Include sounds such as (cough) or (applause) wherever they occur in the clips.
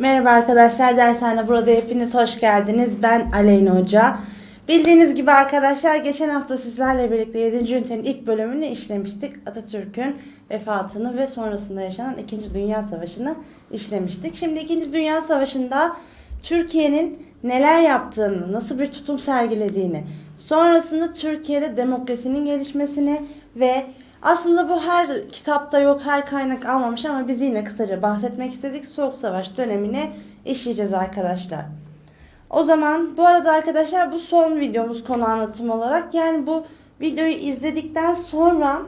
Merhaba arkadaşlar, dershane burada hepiniz hoş geldiniz. Ben Aleyna Hoca. Bildiğiniz gibi arkadaşlar geçen hafta sizlerle birlikte 7. ünitenin ilk bölümünü işlemiştik. Atatürk'ün vefatını ve sonrasında yaşanan 2. Dünya Savaşı'nı işlemiştik. Şimdi 2. Dünya Savaşı'nda Türkiye'nin neler yaptığını, nasıl bir tutum sergilediğini, sonrasında Türkiye'de demokrasinin gelişmesini ve aslında bu her kitapta yok, her kaynak almamış ama biz yine kısaca bahsetmek istedik. Soğuk Savaş dönemini işleyeceğiz arkadaşlar. O zaman bu arada arkadaşlar bu son videomuz konu anlatımı olarak. Yani bu videoyu izledikten sonra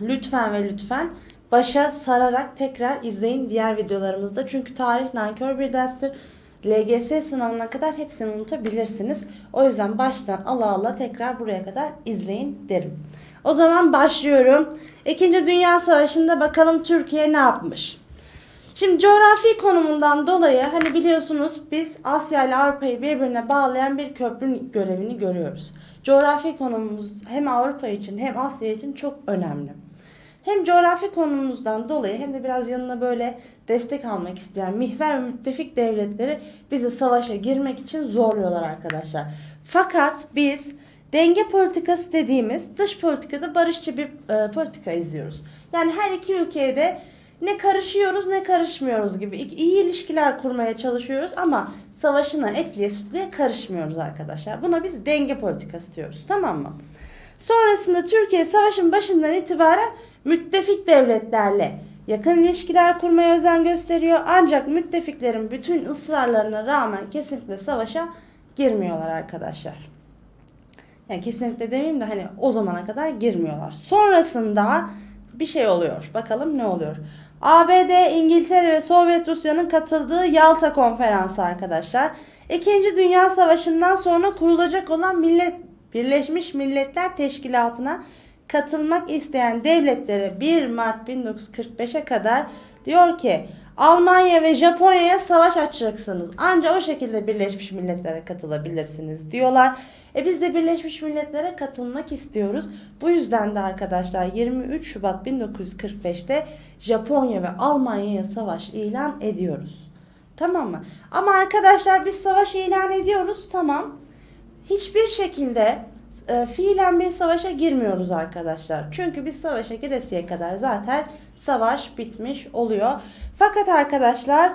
lütfen ve lütfen başa sararak tekrar izleyin diğer videolarımızda. Çünkü tarih nankör bir derstir. LGS sınavına kadar hepsini unutabilirsiniz. O yüzden baştan ala ala tekrar buraya kadar izleyin derim. O zaman başlıyorum. İkinci Dünya Savaşı'nda bakalım Türkiye ne yapmış? Şimdi coğrafi konumundan dolayı hani biliyorsunuz biz Asya ile Avrupa'yı birbirine bağlayan bir köprü görevini görüyoruz. Coğrafi konumumuz hem Avrupa için hem Asya için çok önemli. Hem coğrafi konumumuzdan dolayı hem de biraz yanına böyle destek almak isteyen mihver ve müttefik devletleri bizi savaşa girmek için zorluyorlar arkadaşlar. Fakat biz denge politikası dediğimiz dış politikada barışçı bir e, politika izliyoruz. Yani her iki ülkeye de ne karışıyoruz ne karışmıyoruz gibi iyi ilişkiler kurmaya çalışıyoruz ama savaşına etliye sütlüye karışmıyoruz arkadaşlar. Buna biz denge politikası diyoruz tamam mı? Sonrasında Türkiye savaşın başından itibaren müttefik devletlerle yakın ilişkiler kurmaya özen gösteriyor. Ancak müttefiklerin bütün ısrarlarına rağmen kesinlikle savaşa girmiyorlar arkadaşlar. Yani kesinlikle demeyeyim de hani o zamana kadar girmiyorlar. Sonrasında bir şey oluyor. Bakalım ne oluyor? ABD, İngiltere ve Sovyet Rusya'nın katıldığı Yalta Konferansı arkadaşlar. İkinci Dünya Savaşı'ndan sonra kurulacak olan Millet Birleşmiş Milletler Teşkilatı'na katılmak isteyen devletlere 1 Mart 1945'e kadar diyor ki Almanya ve Japonya'ya savaş açacaksınız. Ancak o şekilde Birleşmiş Milletler'e katılabilirsiniz diyorlar. E biz de Birleşmiş Milletler'e katılmak istiyoruz. Bu yüzden de arkadaşlar 23 Şubat 1945'te Japonya ve Almanya'ya savaş ilan ediyoruz. Tamam mı? Ama arkadaşlar biz savaş ilan ediyoruz. Tamam. Hiçbir şekilde e, fiilen bir savaşa girmiyoruz arkadaşlar. Çünkü biz savaşa giresiye kadar zaten savaş bitmiş oluyor. Fakat arkadaşlar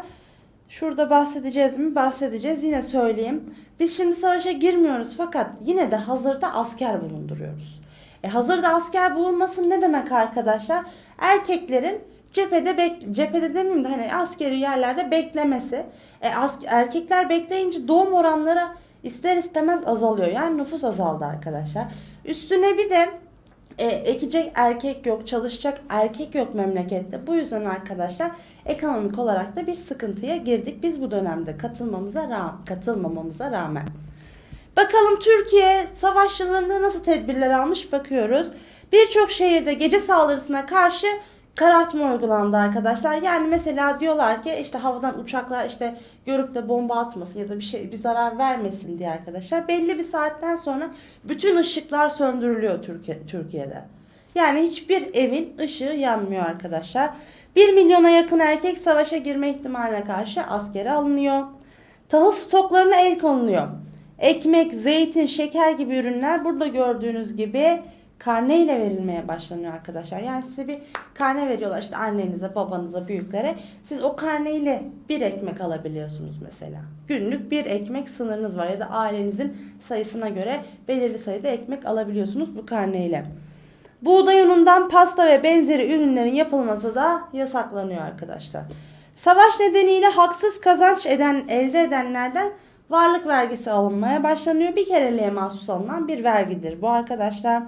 şurada bahsedeceğiz mi? Bahsedeceğiz. Yine söyleyeyim. Biz şimdi savaşa girmiyoruz fakat yine de hazırda asker bulunduruyoruz. E hazırda asker bulunması ne demek arkadaşlar? Erkeklerin cephede bek cephede demeyeyim de hani askeri yerlerde beklemesi. E erkekler bekleyince doğum oranları ister istemez azalıyor. Yani nüfus azaldı arkadaşlar. Üstüne bir de e, ekecek erkek yok, çalışacak erkek yok memlekette. Bu yüzden arkadaşlar ekonomik olarak da bir sıkıntıya girdik. Biz bu dönemde katılmamıza ra- katılmamamıza rağmen. Bakalım Türkiye savaş yıllarında nasıl tedbirler almış bakıyoruz. Birçok şehirde gece saldırısına karşı karartma uygulandı arkadaşlar. Yani mesela diyorlar ki işte havadan uçaklar işte görüp de bomba atmasın ya da bir şey bir zarar vermesin diye arkadaşlar. Belli bir saatten sonra bütün ışıklar söndürülüyor Türkiye, Türkiye'de. Yani hiçbir evin ışığı yanmıyor arkadaşlar. 1 milyona yakın erkek savaşa girme ihtimaline karşı askere alınıyor. Tahıl stoklarına el konuluyor. Ekmek, zeytin, şeker gibi ürünler burada gördüğünüz gibi karne ile verilmeye başlanıyor arkadaşlar. Yani size bir karne veriyorlar işte annenize, babanıza, büyüklere. Siz o karne ile bir ekmek alabiliyorsunuz mesela. Günlük bir ekmek sınırınız var ya da ailenizin sayısına göre belirli sayıda ekmek alabiliyorsunuz bu karne ile. Buğday unundan pasta ve benzeri ürünlerin yapılması da yasaklanıyor arkadaşlar. Savaş nedeniyle haksız kazanç eden elde edenlerden varlık vergisi alınmaya başlanıyor. Bir kereliğe mahsus alınan bir vergidir bu arkadaşlar.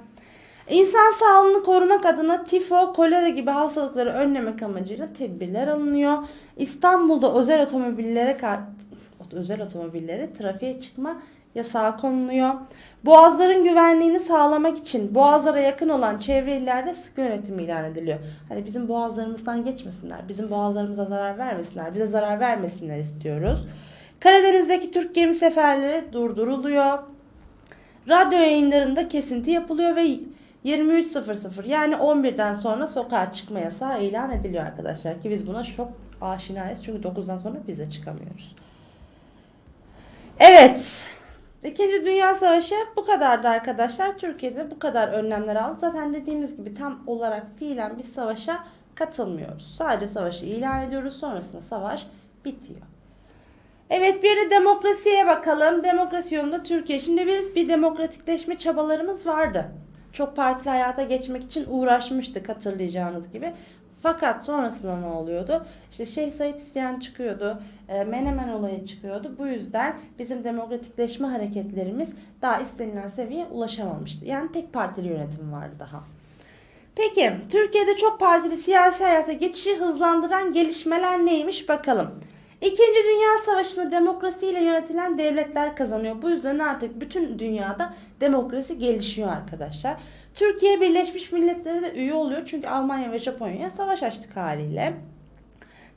İnsan sağlığını korumak adına tifo, kolera gibi hastalıkları önlemek amacıyla tedbirler alınıyor. İstanbul'da özel otomobillere özel otomobillere trafiğe çıkma yasağı konuluyor. Boğazların güvenliğini sağlamak için boğazlara yakın olan çevre illerde sıkı yönetim ilan ediliyor. Hani bizim boğazlarımızdan geçmesinler, bizim boğazlarımıza zarar vermesinler, bize zarar vermesinler istiyoruz. Karadeniz'deki Türk gemi seferleri durduruluyor. Radyo yayınlarında kesinti yapılıyor ve 23.00 yani 11'den sonra sokağa çıkma yasağı ilan ediliyor arkadaşlar ki biz buna çok aşinayız. Çünkü 9'dan sonra biz de çıkamıyoruz. Evet. İkinci Dünya Savaşı bu kadardı arkadaşlar. Türkiye'de bu kadar önlemler aldı. Zaten dediğimiz gibi tam olarak fiilen bir savaşa katılmıyoruz. Sadece savaşı ilan ediyoruz. Sonrasında savaş bitiyor. Evet bir de demokrasiye bakalım. Demokrasi yolunda Türkiye. Şimdi biz bir demokratikleşme çabalarımız vardı. Çok partili hayata geçmek için uğraşmıştık hatırlayacağınız gibi. Fakat sonrasında ne oluyordu? İşte Şeyh Said isyan çıkıyordu. e, Menemen olayı çıkıyordu. Bu yüzden bizim demokratikleşme hareketlerimiz daha istenilen seviyeye ulaşamamıştı. Yani tek partili yönetim vardı daha. Peki Türkiye'de çok partili siyasi hayata geçişi hızlandıran gelişmeler neymiş bakalım. İkinci Dünya Savaşı'nı demokrasiyle yönetilen devletler kazanıyor. Bu yüzden artık bütün dünyada demokrasi gelişiyor arkadaşlar. Türkiye Birleşmiş Milletler'e de üye oluyor. Çünkü Almanya ve Japonya'ya savaş açtık haliyle.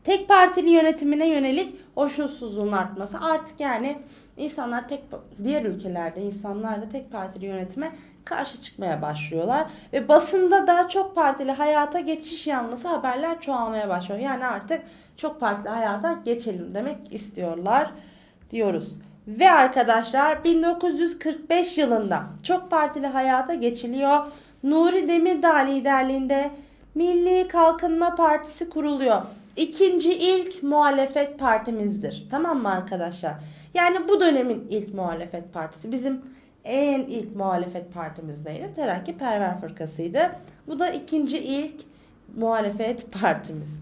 Tek partili yönetimine yönelik hoşnutsuzluğun artması artık yani insanlar tek diğer ülkelerde insanlar da tek partili yönetime karşı çıkmaya başlıyorlar ve basında da çok partili hayata geçiş yanlısı haberler çoğalmaya başlıyor. Yani artık çok partili hayata geçelim demek istiyorlar diyoruz. Ve arkadaşlar 1945 yılında çok partili hayata geçiliyor. Nuri Demirdağ liderliğinde Milli Kalkınma Partisi kuruluyor. İkinci ilk muhalefet partimizdir. Tamam mı arkadaşlar? Yani bu dönemin ilk muhalefet partisi. Bizim en ilk muhalefet partimiz neydi? Terakki Perver Fırkası'ydı. Bu da ikinci ilk muhalefet (laughs) partimiz.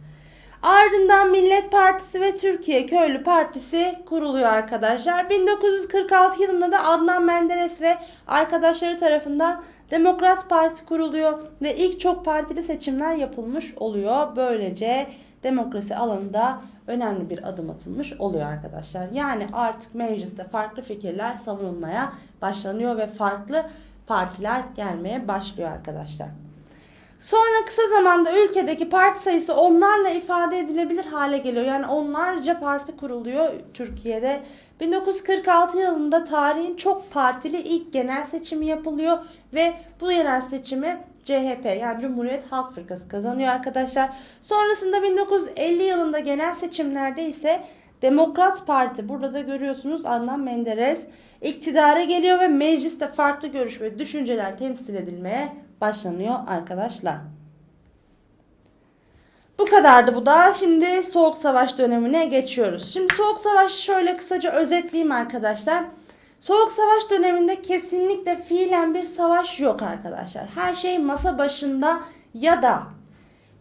Ardından Millet Partisi ve Türkiye Köylü Partisi kuruluyor arkadaşlar. 1946 yılında da Adnan Menderes ve arkadaşları tarafından Demokrat Parti kuruluyor ve ilk çok partili seçimler yapılmış oluyor. Böylece demokrasi alanında önemli bir adım atılmış oluyor arkadaşlar. Yani artık mecliste farklı fikirler savunulmaya başlanıyor ve farklı partiler gelmeye başlıyor arkadaşlar. Sonra kısa zamanda ülkedeki parti sayısı onlarla ifade edilebilir hale geliyor. Yani onlarca parti kuruluyor Türkiye'de. 1946 yılında tarihin çok partili ilk genel seçimi yapılıyor ve bu yerel seçimi CHP yani Cumhuriyet Halk Fırkası kazanıyor arkadaşlar. Sonrasında 1950 yılında genel seçimlerde ise Demokrat Parti burada da görüyorsunuz Adnan Menderes iktidara geliyor ve mecliste farklı görüş ve düşünceler temsil edilmeye başlanıyor arkadaşlar. Bu kadardı bu da. Şimdi Soğuk Savaş dönemine geçiyoruz. Şimdi Soğuk Savaş şöyle kısaca özetleyeyim arkadaşlar. Soğuk Savaş döneminde kesinlikle fiilen bir savaş yok arkadaşlar. Her şey masa başında ya da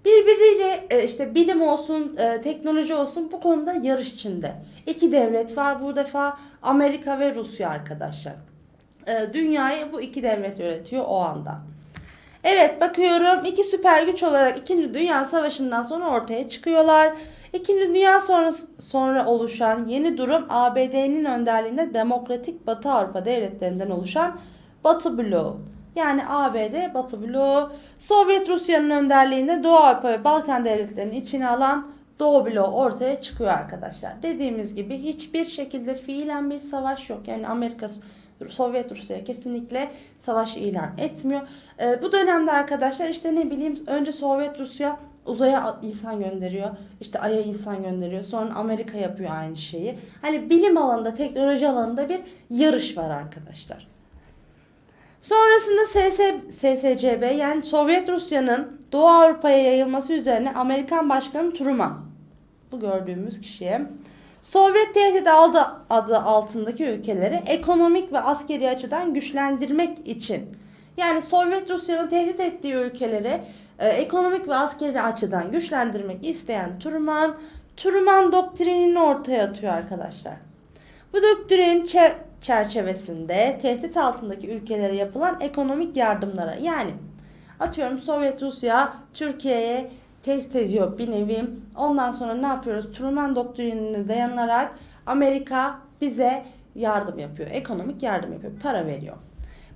birbiriyle e, işte bilim olsun, e, teknoloji olsun bu konuda yarış içinde. İki devlet var bu defa Amerika ve Rusya arkadaşlar. E, Dünyayı bu iki devlet yönetiyor o anda. Evet bakıyorum iki süper güç olarak 2. Dünya Savaşı'ndan sonra ortaya çıkıyorlar. 2. Dünya sonra, sonra oluşan yeni durum ABD'nin önderliğinde demokratik Batı Avrupa devletlerinden oluşan Batı bloğu. Yani ABD Batı bloğu, Sovyet Rusya'nın önderliğinde Doğu Avrupa ve Balkan devletlerini içine alan Doğu bloğu ortaya çıkıyor arkadaşlar. Dediğimiz gibi hiçbir şekilde fiilen bir savaş yok. Yani Amerika Sovyet Rusya kesinlikle savaş ilan etmiyor. Ee, bu dönemde arkadaşlar işte ne bileyim önce Sovyet Rusya uzaya insan gönderiyor. İşte Ay'a insan gönderiyor. Sonra Amerika yapıyor aynı şeyi. Hani bilim alanında, teknoloji alanında bir yarış var arkadaşlar. Sonrasında SS, SSCB yani Sovyet Rusya'nın Doğu Avrupa'ya yayılması üzerine Amerikan Başkanı Truman. Bu gördüğümüz kişiye. Sovyet tehdit adı, adı altındaki ülkeleri ekonomik ve askeri açıdan güçlendirmek için yani Sovyet Rusya'nın tehdit ettiği ülkeleri e, ekonomik ve askeri açıdan güçlendirmek isteyen Truman, Truman doktrinini ortaya atıyor arkadaşlar. Bu doktrin çer- çerçevesinde tehdit altındaki ülkelere yapılan ekonomik yardımlara yani atıyorum Sovyet Rusya Türkiye'ye tehdit ediyor bir nevi. Ondan sonra ne yapıyoruz? Truman doktrinine dayanarak Amerika bize yardım yapıyor. Ekonomik yardım yapıyor. Para veriyor.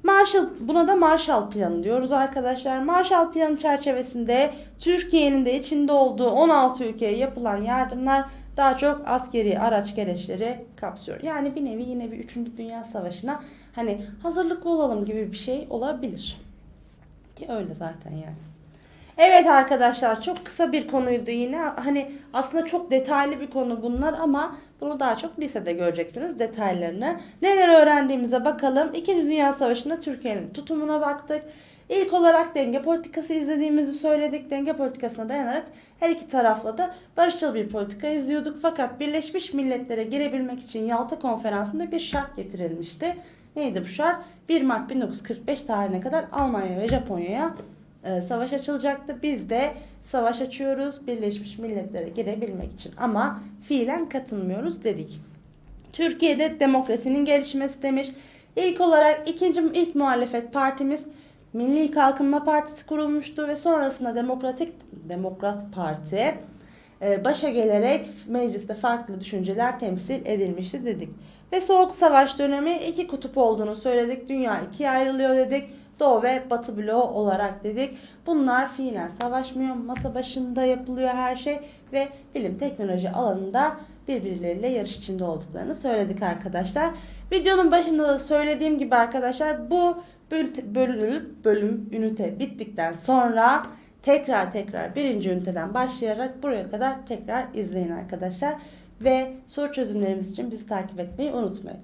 Marshall buna da Marshall Planı diyoruz arkadaşlar. Marshall Planı çerçevesinde Türkiye'nin de içinde olduğu 16 ülkeye yapılan yardımlar daha çok askeri araç gereçleri kapsıyor. Yani bir nevi yine bir 3. Dünya Savaşı'na hani hazırlıklı olalım gibi bir şey olabilir. Ki öyle zaten yani. Evet arkadaşlar çok kısa bir konuydu yine. Hani aslında çok detaylı bir konu bunlar ama bunu daha çok lisede göreceksiniz detaylarını. Neler öğrendiğimize bakalım. İkinci Dünya Savaşı'nda Türkiye'nin tutumuna baktık. İlk olarak denge politikası izlediğimizi söyledik. Denge politikasına dayanarak her iki tarafla da barışçıl bir politika izliyorduk. Fakat Birleşmiş Milletler'e girebilmek için Yalta Konferansı'nda bir şart getirilmişti. Neydi bu şart? 1 Mart 1945 tarihine kadar Almanya ve Japonya'ya e, savaş açılacaktı. Biz de savaş açıyoruz Birleşmiş Milletler'e girebilmek için ama fiilen katılmıyoruz dedik. Türkiye'de demokrasinin gelişmesi demiş. İlk olarak ikinci ilk muhalefet partimiz Milli Kalkınma Partisi kurulmuştu ve sonrasında Demokratik Demokrat Parti e, başa gelerek mecliste farklı düşünceler temsil edilmişti dedik. Ve Soğuk Savaş dönemi iki kutup olduğunu söyledik. Dünya ikiye ayrılıyor dedik. Doğu ve Batı bloğu olarak dedik. Bunlar fiilen savaşmıyor. Masa başında yapılıyor her şey ve bilim teknoloji alanında birbirleriyle yarış içinde olduklarını söyledik arkadaşlar. Videonun başında da söylediğim gibi arkadaşlar bu böl- bölüm, bölüm ünite bittikten sonra tekrar tekrar birinci üniteden başlayarak buraya kadar tekrar izleyin arkadaşlar. Ve soru çözümlerimiz için bizi takip etmeyi unutmayın.